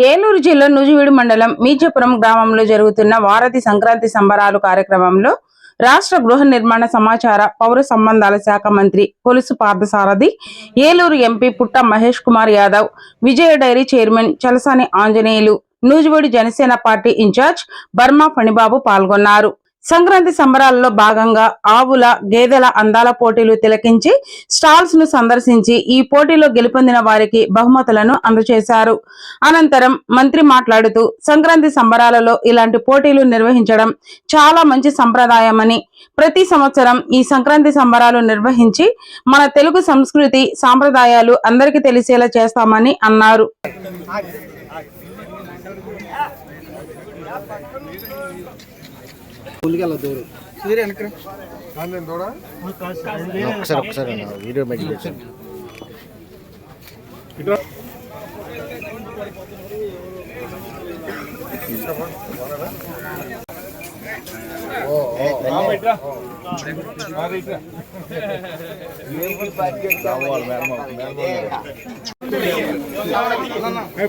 ఏలూరు జిల్లా నూజివీడు మండలం మీచపురం గ్రామంలో జరుగుతున్న వారధి సంక్రాంతి సంబరాలు కార్యక్రమంలో రాష్ట్ర గృహ నిర్మాణ సమాచార పౌర సంబంధాల శాఖ మంత్రి Kolusu Parthasarathi Eluru MP Putta Mahesh Kumar Yadav Vijaya dairy chairman Chalasani Anjaneyulu Nuzvid Janasena party incharge Barma Phanibabu పాల్గొన్నారు. సంక్రాంతి సంబరాలలో భాగంగా ఆవుల గేదెల అందాల పోటీలు తిలకించి స్టాల్స్ను సందర్శించి ఈ పోటీలో గెలుపొందిన వారికి బహుమతులను అందజేశారు. అనంతరం మంత్రి మాట్లాడుతూ సంక్రాంతి సంబరాలలో ఇలాంటి పోటీలు నిర్వహించడం చాలా మంచి సంప్రదాయమని ప్రతి సంవత్సరం ఈ సంక్రాంతి సంబరాలు నిర్వహించి మన తెలుగు సంస్కృతి సాంప్రదాయాలు అందరికీ తెలిసేలా చేస్తామని అన్నారు. ఒకసారి ఒకసారి అన్న వీడియో బయటికి వచ్చాను ఏమేం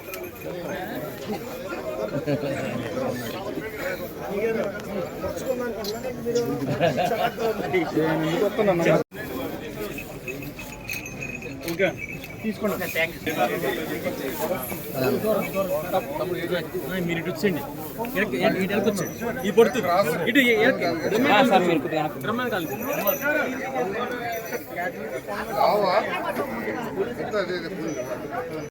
ఇటు మీరు రమ్మని కాదు రావా ఎంత అదే అదే పుల్లు. కొనుక్కుంటా.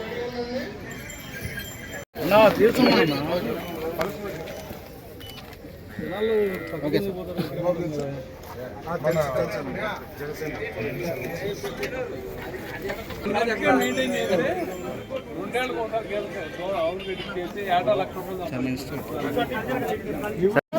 సార్ మీరు వెనక్కి రండి వెనక్కి రండి ఒకసారి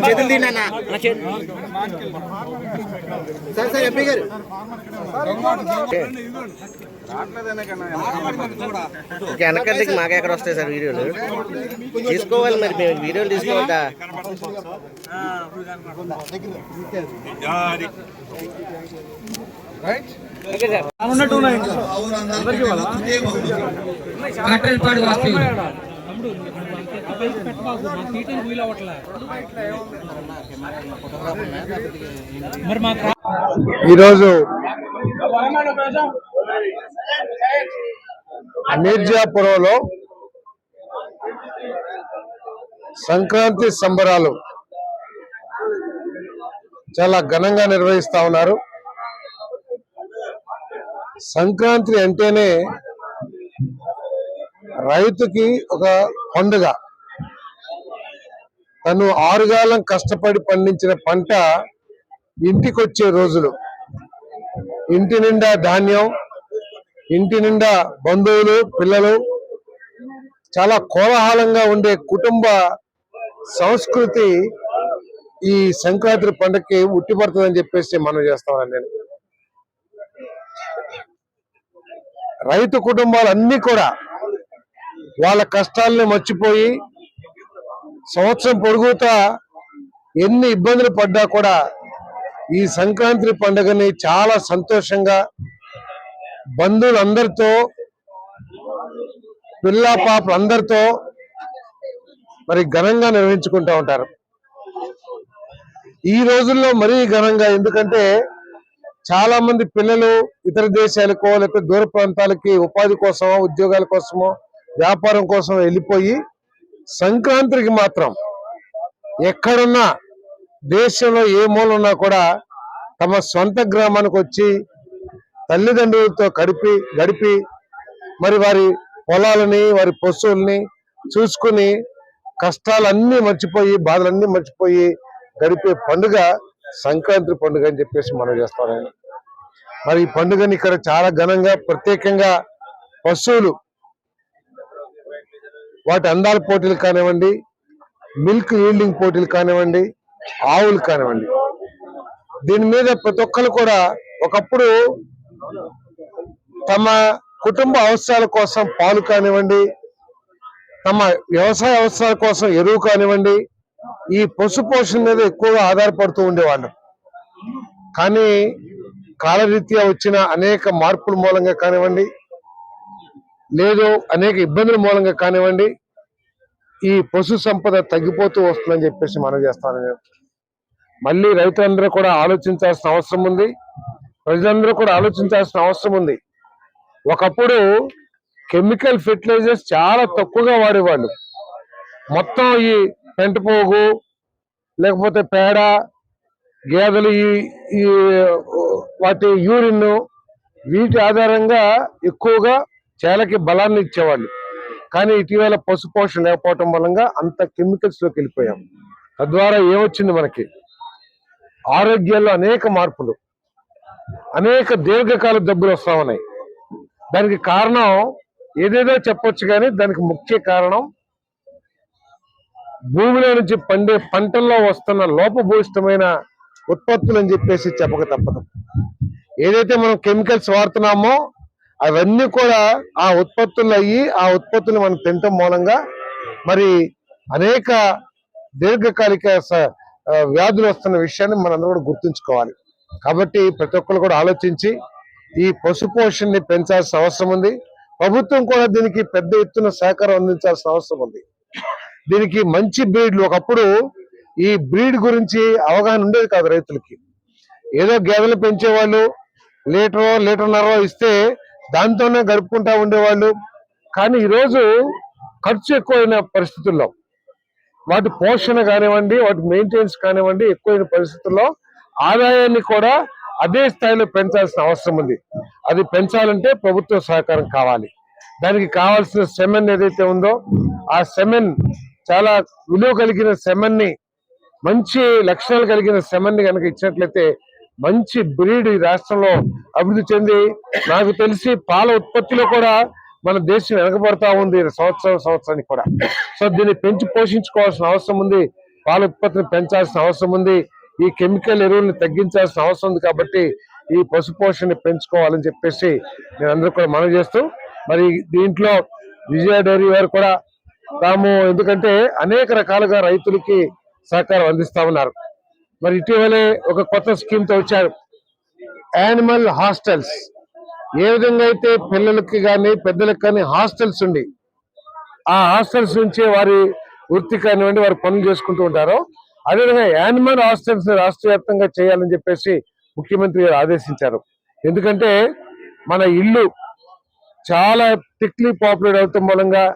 చేతులు తిన్నా సార్ సార్ ఎంపీ గారు మాకు ఎక్కడ వస్తాయి సార్ వీడియోలు? తీసుకోవాలి మరి మేము వీడియోలు తీసుకోవద్దా? రైట్ ఈరోజు మీర్జాపురంలో సంక్రాంతి సంబరాలు చాలా ఘనంగా నిర్వహిస్తా ఉన్నారు. సంక్రాంతి అంటేనే రైతుకి ఒక పండుగ. తను ఆరుగాలం కష్టపడి పండించిన పంట ఇంటికొచ్చే రోజులు. ఇంటి నిండా ధాన్యం ఇంటి నిండా బంధువులు పిల్లలు చాలా కోలాహలంగా ఉండే కుటుంబ సంస్కృతి ఈ సంక్రాంతి పండుగకి ఉట్టిపడుతుందని చెప్పేసి మనం చేస్తామని నేను. రైతు కుటుంబాలు కూడా వాళ్ళ కష్టాలని మర్చిపోయి సంవత్సరం పొడుగుతా ఎన్ని ఇబ్బందులు పడ్డా కూడా ఈ సంక్రాంతి పండుగని చాలా సంతోషంగా బంధువులందరితో పిల్ల పాపలందరితో మరి ఘనంగా నిర్వహించుకుంటూ ఉంటారు. ఈ రోజుల్లో మరీ ఘనంగా ఎందుకంటే చాలా మంది పిల్లలు ఇతర దేశాలకో లేకపోతే దూర ప్రాంతాలకి ఉపాధి కోసమో ఉద్యోగాల కోసమో వ్యాపారం కోసం వెళ్ళిపోయి సంక్రాంతికి మాత్రం ఎక్కడున్నా దేశంలో ఏ మూల ఉన్నా కూడా తమ సొంత గ్రామానికి వచ్చి తల్లిదండ్రులతో గడిపి గడిపి మరి వారి పొలాలని వారి పశువుల్ని చూసుకుని కష్టాలన్నీ మర్చిపోయి బాధలన్నీ మర్చిపోయి గడిపే పండుగ సంక్రాంతి పండుగ అని చెప్పేసి మనం చేస్తాం. మరి ఈ పండుగని ఇక్కడ చాలా ఘనంగా ప్రత్యేకంగా పశువులు వాటి అందాల పోటీలు కానివ్వండి మిల్క్ ఈల్డింగ్ పోటీలు కానివ్వండి ఆవులు కానివ్వండి. దీని మీద ప్రతి ఒక్కరు కూడా ఒకప్పుడు తమ కుటుంబ అవసరాల కోసం పాలు కానివ్వండి తమ వ్యవసాయ అవసరాల కోసం ఎరువు కానివ్వండి ఈ పశు పోషణ మీద ఎక్కువగా ఆధారపడుతూ ఉండేవాళ్ళు. కానీ కాలరీత్యా వచ్చిన అనేక మార్పుల మూలంగా కానివ్వండి లేదు అనేక ఇబ్బందుల మూలంగా కానివ్వండి ఈ పశు సంపద తగ్గిపోతూ వస్తుందని చెప్పేసి మనం చేస్తాను నేను. మళ్ళీ రైతులందరూ కూడా ఆలోచించాల్సిన అవసరం ఉంది. ప్రజలందరూ కూడా ఆలోచించాల్సిన అవసరం ఉంది. ఒకప్పుడు కెమికల్ ఫెర్టిలైజర్స్ చాలా తక్కువగా వాడేవాళ్ళు. మొత్తం ఈ పెంటపోగు లేకపోతే పేడ గేదెలు ఈ ఈ వాటి యూరిన్ వీటి ఆధారంగా ఎక్కువగా చేలకి బలాన్ని ఇచ్చేవాళ్ళు. కానీ ఇటీవల పశు పోషణ లేకపోవటం వలన అంత కెమికల్స్లోకి వెళ్ళిపోయాం. తద్వారా ఏమొచ్చింది మనకి? ఆరోగ్యాల్లో అనేక మార్పులు అనేక దీర్ఘకాల జబ్బులు వస్తా ఉన్నాయి. దానికి కారణం ఏదేదో చెప్పొచ్చు కానీ దానికి ముఖ్య కారణం భూమిలో నుంచి పండే పంటల్లో వస్తున్న లోపభూయిష్టమైన ఉత్పత్తులు అని చెప్పేసి చెప్పక తప్పదు. ఏదైతే మనం కెమికల్స్ వాడుతున్నామో అవన్నీ కూడా ఆ ఉత్పత్తులు అయ్యి ఆ ఉత్పత్తులు మనం తినటం మూలంగా మరి అనేక దీర్ఘకాలిక స- వ్యాధులు వస్తున్న విషయాన్ని మనందరూ కూడా గుర్తుంచుకోవాలి. కాబట్టి ప్రతి ఒక్కరు కూడా ఆలోచించి ఈ పశు పోషణని పెంచాల్సిన అవసరం ఉంది. ప్రభుత్వం కూడా దీనికి పెద్ద ఎత్తున సహకారం అందించాల్సిన అవసరం ఉంది. దీనికి మంచి బ్రీడ్లు ఒకప్పుడు ఈ బ్రీడ్ గురించి అవగాహన ఉండేది కాదు రైతులకి. ఏదో గేదెలు పెంచేవాళ్ళు లీటరో లీటర్న్నర ఇస్తే దాంతోనే గడుపుకుంటా ఉండేవాళ్ళు. కానీ ఈరోజు ఖర్చు ఎక్కువైన పరిస్థితుల్లో వాటి పోషణ కానివ్వండి వాటి మెయింటెనెన్స్ కానివ్వండి ఎక్కువైన పరిస్థితుల్లో ఆదాయాన్ని కూడా అదే స్థాయిలో పెంచాల్సిన అవసరం ఉంది. అది పెంచాలంటే ప్రభుత్వ సహకారం కావాలి. దానికి కావాల్సిన సెమెన్ ఏదైతే ఉందో ఆ సెమెన్ చాలా విలువ కలిగిన సెమెన్ని మంచి లక్షణాలు కలిగిన సెమెన్ని కనుక ఇచ్చినట్లయితే మంచి బ్రీడ్ ఈ రాష్ట్రంలో అభివృద్ధి చెంది నాకు తెలిసి పాల ఉత్పత్తిలో కూడా మన దేశం వెనకబడతా ఉంది సంవత్సరం సంవత్సరానికి కూడా. సో దీన్ని పెంచి పోషించుకోవాల్సిన అవసరం ఉంది. పాల ఉత్పత్తిని పెంచాల్సిన అవసరం ఉంది. ఈ కెమికల్ ఎరువుల్ని తగ్గించాల్సిన అవసరం ఉంది కాబట్టి ఈ పశు పోషణని పెంచుకోవాలని చెప్పేసి నేను అందరూ కూడా మనవి చేస్తూ మరి దీంట్లో విజయ డైరీ వారు కూడా తాము ఎందుకంటే అనేక రకాలుగా రైతులకి సహకారం అందిస్తా ఉన్నారు. మరి ఇటీవలే ఒక కొత్త స్కీమ్తో వచ్చారు. యానిమల్ హాస్టల్స్ ఏ విధంగా అయితే పిల్లలకి కానీ పెద్దలకు కానీ హాస్టల్స్ ఉండి ఆ హాస్టల్స్ నుంచే వారి వృత్తి కానివ్వండి వారు పనులు చేసుకుంటూ ఉంటారో అదేవిధంగా యానిమల్ హాస్టల్స్ రాష్ట్ర వ్యాప్తంగా చేయాలని చెప్పేసి ముఖ్యమంత్రి గారు ఆదేశించారు. ఎందుకంటే మన ఇల్లు చాలా థిక్లీ పాపులేట్ అవటం మూలంగా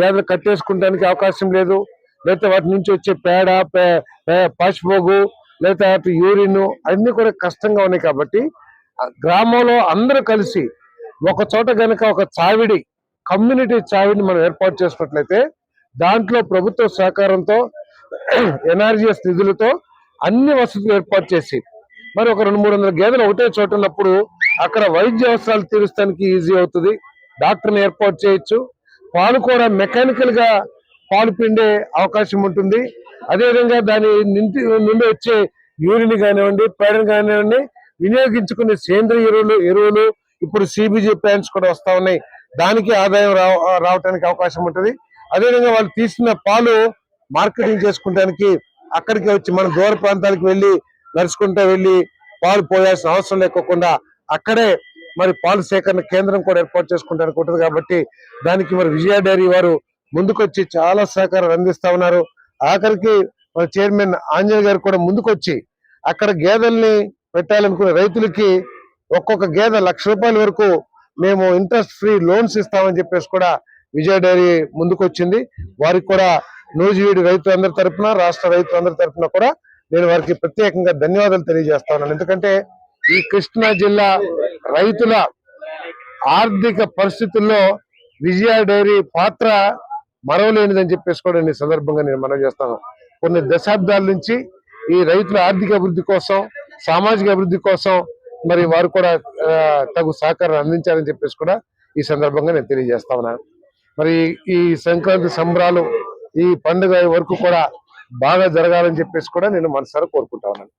గేదెలు కట్టేసుకుంటానికి అవకాశం లేదు. లేకపోతే వాటి నుంచి వచ్చే పేడ పే- పశుపోగు లేకపోతే అటు యూరిన్ అన్ని కూడా కష్టంగా ఉన్నాయి కాబట్టి గ్రామంలో అందరూ కలిసి ఒక చోట గనక ఒక చావిడి కమ్యూనిటీ చావిడిని మనం ఏర్పాటు చేసినట్లయితే దాంట్లో ప్రభుత్వ సహకారంతో ఎన్ఆర్జీఎస్ నిధులతో అన్ని వసతులు ఏర్పాటు చేసి మరి ఒక రెండు మూడు వందల గేదెలు ఒకటే చోట ఉన్నప్పుడు అక్కడ వైద్య అవసరాలు తీరుస్తానికి ఈజీ అవుతుంది. డాక్టర్ని ఏర్పాటు చేయొచ్చు. పాలు కూడా మెకానికల్గా పాలు పిండే అవకాశం ఉంటుంది. అదేవిధంగా దాని నింటి నుండి వచ్చే యూరిన్ కానివ్వండి పేడని కానివ్వండి వినియోగించుకునే సేంద్రియ ఎరువులు ఎరువులు ఇప్పుడు సిబిజీ ప్లాంట్స్ కూడా వస్తా ఉన్నాయి. దానికి ఆదాయం రావ రావడానికి అవకాశం ఉంటుంది. అదేవిధంగా వాళ్ళు తీసిన పాలు మార్కెటింగ్ చేసుకుంటానికి అక్కడికి వచ్చి మన దూర ప్రాంతాలకు వెళ్ళి నడుచుకుంటూ వెళ్ళి పాలు పోయాల్సిన అవసరం లేకోకుండా అక్కడే మరి పాలు సేకరణ కేంద్రం కూడా ఏర్పాటు చేసుకుంటానికి ఉంటుంది కాబట్టి దానికి మరి విజయ డైరీ వారు ముందుకొచ్చి చాలా సహకారాలు అందిస్తా ఉన్నారు. ఆఖరికి మన చైర్మన్ ఆంజనేయ గారు కూడా ముందుకొచ్చి అక్కడ గేదెల్ని పెట్టాలనుకునే రైతులకి ఒక్కొక్క గేదె లక్ష రూపాయల వరకు మేము ఇంట్రెస్ట్ ఫ్రీ లోన్స్ ఇస్తామని చెప్పేసి కూడా విజయ డైరీ ముందుకొచ్చింది. వారికి కూడా నూజివీడి రైతులందరి తరఫున రాష్ట్ర రైతులందరి తరఫున కూడా నేను వారికి ప్రత్యేకంగా ధన్యవాదాలు తెలియజేస్తా ఎందుకంటే ఈ కృష్ణా జిల్లా రైతుల ఆర్థిక పరిస్థితుల్లో విజయ డైరీ పాత్ర మరవలేనిదని చెప్పేసి కూడా నేను ఈ సందర్భంగా నేను మనవి చేస్తాను. కొన్ని దశాబ్దాల నుంచి ఈ రైతుల ఆర్థిక అభివృద్ధి కోసం సామాజిక అభివృద్ధి కోసం మరి వారు కూడా తగు సహకారం అందించాలని చెప్పేసి కూడా ఈ సందర్భంగా నేను తెలియజేస్తా ఉన్నాను. మరి ఈ సంక్రాంతి సంబరాలు ఈ పండుగ వరకు కూడా బాగా జరగాలని చెప్పేసి కూడా నేను మనసారా కోరుకుంటా ఉన్నాను.